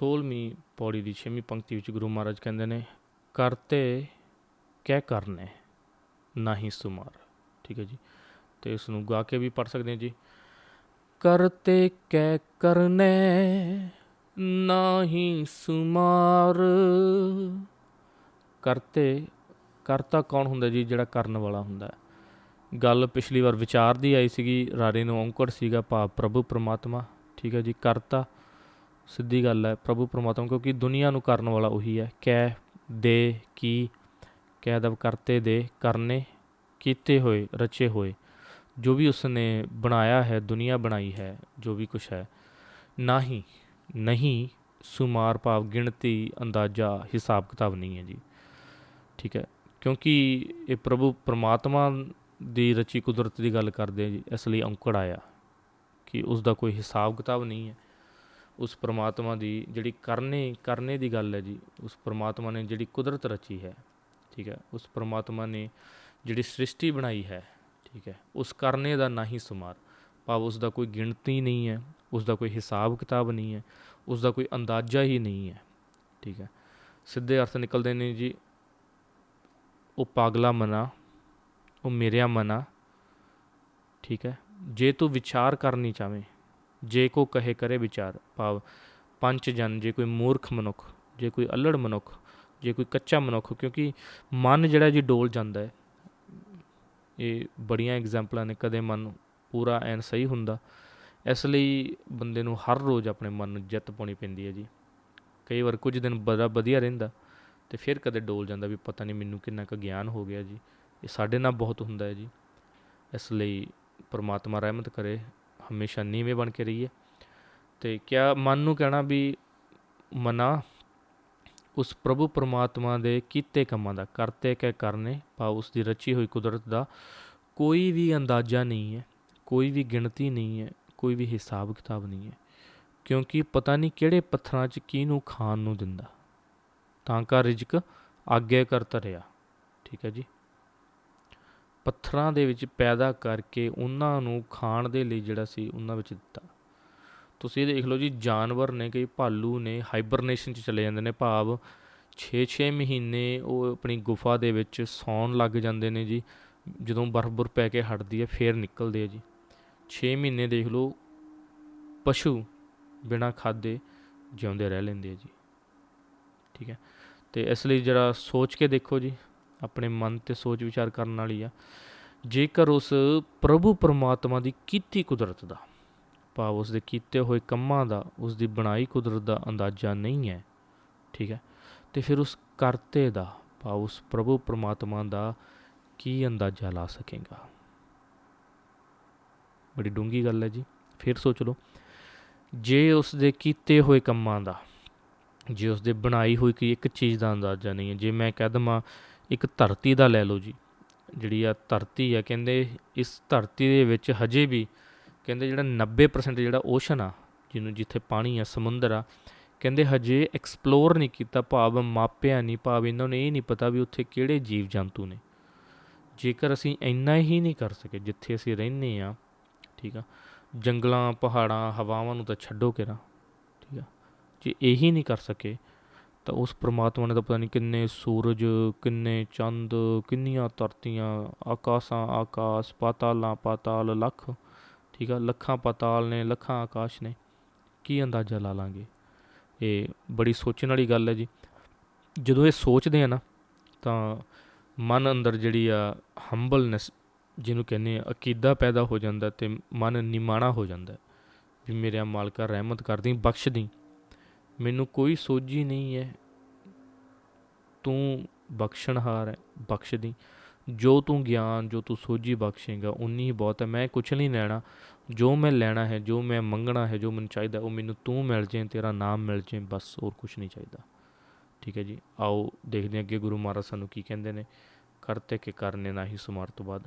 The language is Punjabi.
16ਵੀਂ ਪੌੜੀ ਦੀ 6ਵੀਂ ਪੰਕਤੀ ਵਿੱਚ ਗੁਰੂ ਮਹਾਰਾਜ ਕਹਿੰਦੇ ਨੇ ਕਰਤੇ ਕਹਿ ਕਰਨੇ ਨਾਹੀ ਸੁਮਾਰ। ਠੀਕ ਹੈ ਜੀ। ਤੇ ਇਸ ਨੂੰ ਗਾ ਕੇ ਵੀ ਪੜ ਸਕਦੇ ਹਾਂ ਜੀ। ਕਰਤੇ ਕਹਿ ਕਰਨੇ ਨਾਹੀ ਸੁਮਾਰ। ਕਰਤੇ ਕਰਤਾ ਕੌਣ ਹੁੰਦਾ ਜੀ ਜਿਹੜਾ ਕਰਨ ਵਾਲਾ ਹੁੰਦਾ? ਗੱਲ ਪਿਛਲੀ ਵਾਰ ਵਿਚਾਰ ਦੀ ਆਈ ਸੀਗੀ ਰਾਰੇ ਨੂੰ ਔਂਕੜ ਸੀਗਾ, ਭਾਵ ਪ੍ਰਭੂ ਪ੍ਰਮਾਤਮਾ। ਠੀਕ ਹੈ ਜੀ ਕਰਤਾ ਸਿੱਧੀ ਗੱਲ ਹੈ ਪ੍ਰਭੂ ਪਰਮਾਤਮਾ, ਕਿਉਂਕਿ ਦੁਨੀਆ ਨੂੰ ਕਰਨ ਵਾਲਾ ਉਹੀ ਹੈ। ਕਹਿ, ਦੇ, ਕੀ ਕਹਿ ਦਬ ਕਰਤੇ, ਦੇ, ਕਰਨੇ, ਕੀਤੇ ਹੋਏ, ਰਚੇ ਹੋਏ। ਜੋ ਵੀ ਉਸਨੇ ਬਣਾਇਆ ਹੈ, ਦੁਨੀਆ ਬਣਾਈ ਹੈ, ਜੋ ਵੀ ਕੁਝ ਹੈ ਨਾਹੀ ਨਹੀਂ, ਸੁਮਾਰ ਭਾਵ ਗਿਣਤੀ, ਅੰਦਾਜ਼ਾ, ਹਿਸਾਬ ਕਿਤਾਬ ਨਹੀਂ ਹੈ ਜੀ। ਠੀਕ ਹੈ, ਕਿਉਂਕਿ ਇਹ ਪ੍ਰਭੂ ਪਰਮਾਤਮਾ ਦੀ ਰਚੀ ਕੁਦਰਤ ਦੀ ਗੱਲ ਕਰਦੇ ਆ ਜੀ, ਇਸ ਲਈ ਅੰਕੜ ਆਇਆ ਕਿ ਉਸ ਦਾ ਕੋਈ ਹਿਸਾਬ ਕਿਤਾਬ ਨਹੀਂ ਹੈ। ਉਸ ਪ੍ਰਮਾਤਮਾ ਦੀ ਜਿਹੜੀ ਕਰਨੇ ਕਰਨੇ ਦੀ ਗੱਲ ਹੈ ਜੀ, ਉਸ ਪ੍ਰਮਾਤਮਾ ਨੇ ਜਿਹੜੀ ਕੁਦਰਤ ਰਚੀ ਹੈ, ਠੀਕ ਹੈ, ਉਸ ਪ੍ਰਮਾਤਮਾ ਨੇ ਜਿਹੜੀ ਸ੍ਰਿਸ਼ਟੀ ਬਣਾਈ ਹੈ, ਠੀਕ ਹੈ, ਉਸ ਕਰਨੇ ਦਾ ਨਹੀਂ ਸੁਮਾਰ। ਭਾਵ ਉਸ ਦਾ ਕੋਈ ਗਿਣਤੀ ਨਹੀਂ ਹੈ, ਉਸ ਦਾ ਕੋਈ ਹਿਸਾਬ ਕਿਤਾਬ ਨਹੀਂ ਹੈ, ਉਸ ਦਾ ਕੋਈ ਅੰਦਾਜ਼ਾ ਹੀ ਨਹੀਂ ਹੈ, ਠੀਕ ਹੈ। ਸਿੱਧੇ ਅਰਥ ਨਿਕਲਦੇ ਨੇ ਜੀ, ਉਹ ਪਾਗਲਾ ਮਨਾ, ਉਹ ਮੇਰਿਆ ਮਨਾ, ਠੀਕ ਹੈ, ਜੇ ਤੂੰ ਵਿਚਾਰ ਕਰਨੀ ਚਾਵੇਂ ਜੇ ਕੋ ਕਹੇ ਕਰੇ ਵਿਚਾਰ, ਭਾਵ ਪੰਜ ਜਨ, ਜੇ ਕੋਈ ਮੂਰਖ ਮਨੁੱਖ, ਜੇ ਕੋਈ ਅਲੜ ਮਨੁੱਖ, ਜੇ ਕੋਈ ਕੱਚਾ ਮਨੁੱਖ, ਕਿਉਂਕਿ ਮਨ ਜਿਹੜਾ ਜੀ ਡੋਲ ਜਾਂਦਾ ਹੈ। ਇਹ ਬੜੀਆਂ ਐਗਜ਼ਾਮਪਲਾਂ ਨੇ, ਕਦੇ ਮਨ ਪੂਰਾ ਐਨ ਸਹੀ ਹੁੰਦਾ। ਇਸ ਲਈ ਬੰਦੇ ਨੂੰ ਹਰ ਰੋਜ਼ ਆਪਣੇ ਮਨ ਨੂੰ ਜਿੱਤ ਪਾਉਣੀ ਪੈਂਦੀ ਹੈ ਜੀ। ਕਈ ਵਾਰ ਕੁਝ ਦਿਨ ਬੜਾ ਵਧੀਆ ਰਹਿੰਦਾ ਤੇ ਫਿਰ ਕਦੇ ਡੋਲ ਜਾਂਦਾ ਵੀ ਪਤਾ ਨਹੀਂ ਮੈਨੂੰ ਕਿੰਨਾ ਕੁ ਗਿਆਨ ਹੋ ਗਿਆ ਜੀ। ਇਹ ਸਾਡੇ ਨਾਲ ਬਹੁਤ ਹੁੰਦਾ ਹੈ ਜੀ। ਇਸ ਲਈ ਪਰਮਾਤਮਾ ਰਹਿਮਤ ਕਰੇ ਹਮੇਸ਼ਾ ਨੀਵੇਂ ਬਣ ਕੇ ਰਹੀਏ। ਤੇ ਕਿਆ ਮਨ ਨੂੰ ਕਹਿਣਾ ਵੀ ਮਨਾ, ਉਸ ਪ੍ਰਭੂ ਪਰਮਾਤਮਾ ਦੇ ਕੀਤੇ ਕੰਮਾਂ ਦਾ, ਕਰਤੇ ਕਹਿ ਕਰਨੇ, ਭਾਵ ਉਸ ਦੀ ਰਚੀ ਹੋਈ ਕੁਦਰਤ ਦਾ ਕੋਈ ਵੀ ਅੰਦਾਜ਼ਾ ਨਹੀਂ ਹੈ, ਕੋਈ ਵੀ ਗਿਣਤੀ ਨਹੀਂ ਹੈ, ਕੋਈ ਵੀ ਹਿਸਾਬ ਕਿਤਾਬ ਨਹੀਂ ਹੈ, ਕਿਉਂਕਿ ਪਤਾ ਨਹੀਂ ਕਿਹੜੇ ਪੱਥਰਾਂ 'ਚ ਕਿਹਨੂੰ ਖਾਣ ਨੂੰ ਦਿੰਦਾ। ਤਾਂ ਕਾ ਰਿਜਕ ਆਗੇ ਕਰ ਰਿਹਾ ਠੀਕ ਹੈ ਜੀ? ਪੱਥਰਾਂ ਦੇ ਵਿੱਚ ਪੈਦਾ ਕਰਕੇ ਉਹਨਾਂ ਨੂੰ ਖਾਣ ਦੇ ਲਈ ਜਿਹੜਾ ਸੀ ਉਹਨਾਂ ਵਿੱਚ ਦਿੱਤਾ। ਤੁਸੀਂ ਇਹ ਦੇਖ ਲਓ ਜੀ, ਜਾਨਵਰ ਨੇ ਕਈ ਭਾਲੂ ਨੇ ਹਾਈਬਰਨੇਸ਼ਨ 'ਚ ਚਲੇ ਜਾਂਦੇ ਨੇ ਭਾਵ 6-6 ਮਹੀਨੇ ਉਹ ਆਪਣੀ ਗੁਫਾ ਦੇ ਵਿੱਚ ਸੌਣ ਲੱਗ ਜਾਂਦੇ ਨੇ ਜੀ। ਜਦੋਂ ਬਰਫ਼ ਬੁਰ ਪੈ ਕੇ ਹਟਦੀ ਹੈ, ਫੇਰ ਨਿਕਲਦੇ ਆ ਜੀ। 6 ਮਹੀਨੇ ਦੇਖ ਲਓ, ਪਸ਼ੂ ਬਿਨਾਂ ਖਾਦੇ ਜਿਉਂਦੇ ਰਹਿ ਲੈਂਦੇ ਆ ਜੀ। ਠੀਕ ਹੈ। ਤੇ ਇਸ ਲਈ ਜਰਾ ਸੋਚ ਕੇ ਦੇਖੋ ਜੀ। ਆਪਣੇ ਮਨ ਤੇ ਸੋਚ ਵਿਚਾਰ ਕਰਨ ਵਾਲੀ ਆ। ਜੇਕਰ ਉਸ ਪ੍ਰਭੂ ਪਰਮਾਤਮਾ ਦੀ ਕੀਤੀ ਕੁਦਰਤ ਦਾ, ਭਾਵ ਉਸ ਦੇ ਕੀਤੇ ਹੋਏ ਕੰਮਾਂ ਦਾ, ਉਸ ਦੀ ਬਣਾਈ ਕੁਦਰਤ ਦਾ ਅੰਦਾਜ਼ਾ ਨਹੀਂ ਹੈ, ਠੀਕ ਹੈ, ਤੇ ਫਿਰ ਉਸ ਕਰਤੇ ਦਾ, ਭਾਵ ਉਸ ਪ੍ਰਭੂ ਪਰਮਾਤਮਾ ਦਾ ਕੀ ਅੰਦਾਜ਼ਾ ਲਾ ਸਕੇਗਾ? ਬੜੀ ਡੂੰਗੀ ਗੱਲ ਹੈ ਜੀ। ਫਿਰ ਸੋਚ ਲਓ, ਜੇ ਉਸ ਦੇ ਕੀਤੇ ਹੋਏ ਕੰਮਾਂ ਦਾ, ਜੇ ਉਸ ਦੇ ਬਣਾਈ ਹੋਈ ਕੋਈ ਇੱਕ ਚੀਜ਼ ਦਾ ਅੰਦਾਜ਼ਾ ਨਹੀਂ ਹੈ, ਜੇ ਮੈਂ ਕਹਿ ਦਵਾਂ ਇੱਕ ਧਰਤੀ ਦਾ ਲੈ ਲਓ ਜੀ। ਜਿਹੜੀ ਆ ਧਰਤੀ ਆ, ਕਹਿੰਦੇ ਇਸ ਧਰਤੀ ਦੇ ਵਿੱਚ ਹਜੇ ਵੀ ਕਹਿੰਦੇ ਜਿਹੜਾ 90% ਜਿਹੜਾ ਓਸ਼ਨ ਆ, ਜਿਹਨੂੰ ਜਿੱਥੇ ਪਾਣੀ ਆ, ਸਮੁੰਦਰ ਆ, ਕਹਿੰਦੇ ਹਜੇ ਐਕਸਪਲੋਰ ਨਹੀਂ ਕੀਤਾ, ਭਾਵ ਮਾਪਿਆ ਨਹੀਂ, ਭਾਵ ਇਹਨਾਂ ਨੂੰ ਇਹ ਨਹੀਂ ਪਤਾ ਵੀ ਉੱਥੇ ਕਿਹੜੇ ਜੀਵ ਜੰਤੂ ਨੇ। ਜੇਕਰ ਅਸੀਂ ਇੰਨਾ ਹੀ ਨਹੀਂ ਕਰ ਸਕੇ, ਜਿੱਥੇ ਅਸੀਂ ਰਹਿੰਦੇ ਆ, ਠੀਕ ਆ, ਜੰਗਲਾਂ, ਪਹਾੜਾਂ, ਹਵਾਵਾਂ ਨੂੰ ਤਾਂ ਛੱਡੋ ਕਿਰਾ ਠੀਕ ਆ, ਜੇ ਇਹੀ ਨਹੀਂ ਕਰ ਸਕੇ ਤਾਂ ਉਸ ਪ੍ਰਮਾਤਮਾ ਨੇ ਤਾਂ ਪਤਾ ਨਹੀਂ ਕਿੰਨੇ ਸੂਰਜ, ਕਿੰਨੇ ਚੰਦ, ਕਿੰਨੀਆਂ ਧਰਤੀਆਂ, ਆਕਾਸ਼ਾਂ, ਆਕਾਸ਼, ਪਾਤਾਲਾਂ, ਪਾਤਾਲ, ਲੱਖ, ਠੀਕ ਆ, ਲੱਖਾਂ ਪਾਤਾਲ ਨੇ, ਲੱਖਾਂ ਆਕਾਸ਼ ਨੇ। ਕੀ ਅੰਦਾਜ਼ਾ ਲਾ ਲਾਂਗੇ? ਇਹ ਬੜੀ ਸੋਚਣ ਵਾਲੀ ਗੱਲ ਹੈ ਜੀ। ਜਦੋਂ ਇਹ ਸੋਚਦੇ ਆ ਨਾ, ਤਾਂ ਮਨ ਅੰਦਰ ਜਿਹੜੀ ਆ ਹੰਬਲਨੈਸ, ਜਿਹਨੂੰ ਕਹਿੰਦੇ ਆ, ਅਕੀਦਾ ਪੈਦਾ ਹੋ ਜਾਂਦਾ ਤੇ ਮਨ ਨਿਮਾਣਾ ਹੋ ਜਾਂਦਾ। ਵੀ ਮੇਰੇ ਮਾਲਕਾ ਰਹਿਮਤ ਕਰਦੀ ਬਖਸ਼ ਦੀ ਮੈਨੂੰ ਕੋਈ ਸੋਝੀ ਨਹੀਂ ਹੈ ਤੂੰ ਬਖਸ਼ਣਹਾਰ ਹੈ ਬਖਸ਼ ਦੀ ਜੋ ਤੂੰ ਗਿਆਨ, ਜੋ ਤੂੰ ਸੋਝੀ ਬਖਸ਼ੇਗਾ, ਉਨੀ ਹੀ ਬਹੁਤ ਹੈ। ਮੈਂ ਕੁਛ ਨਹੀਂ ਲੈਣਾ। ਜੋ ਮੈਂ ਲੈਣਾ ਹੈ, ਜੋ ਮੈਂ ਮੰਗਣਾ ਹੈ, ਜੋ ਮੈਨੂੰ ਚਾਹੀਦਾ, ਉਹ ਮੈਨੂੰ ਤੂੰ ਮਿਲ ਜੇ ਤੇਰਾ ਨਾਮ ਮਿਲ ਜੇ ਬਸ ਹੋਰ ਕੁਛ ਨਹੀਂ ਚਾਹੀਦਾ। ਠੀਕ ਹੈ ਜੀ? ਆਓ ਦੇਖਦੇ ਹਾਂ ਅੱਗੇ ਗੁਰੂ ਮਹਾਰਾਜ ਸਾਨੂੰ ਕੀ ਕਹਿੰਦੇ ਨੇ। ਕਰਤੇ ਕੇ ਕਰਨੇ ਨਾ ਹੀ ਸੁਮਾਰ ਤੋਂ ਬਾਅਦ